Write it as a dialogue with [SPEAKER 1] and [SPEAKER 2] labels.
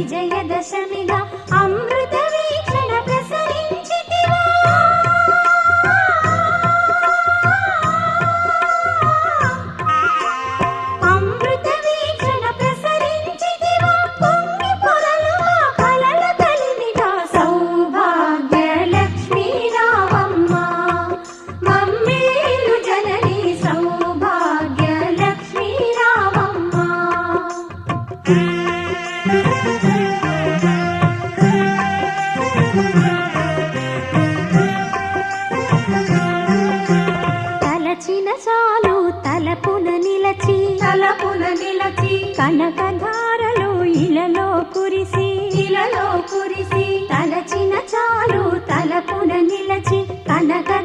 [SPEAKER 1] విజయదశమిగా అమృత వీక్షణ ప్రసరించితివా. అమృత వీక్షణ ప్రసరించితివా. పొంగి పొరలు మా కలల కలిమిగా సౌభాగ్య లక్ష్మీ రావమ్మ మమ్మేలు జనని సౌభాగ్య లక్ష్మీ రావమ్మ తలచిన చాలు తలపున నిలచి
[SPEAKER 2] తలపున నిలచి
[SPEAKER 1] కనకధారలు ఇలలో కురిసి
[SPEAKER 2] ఇలలో కురిసి
[SPEAKER 1] తలచిన చాలు తలపున నిలచి ఇలలో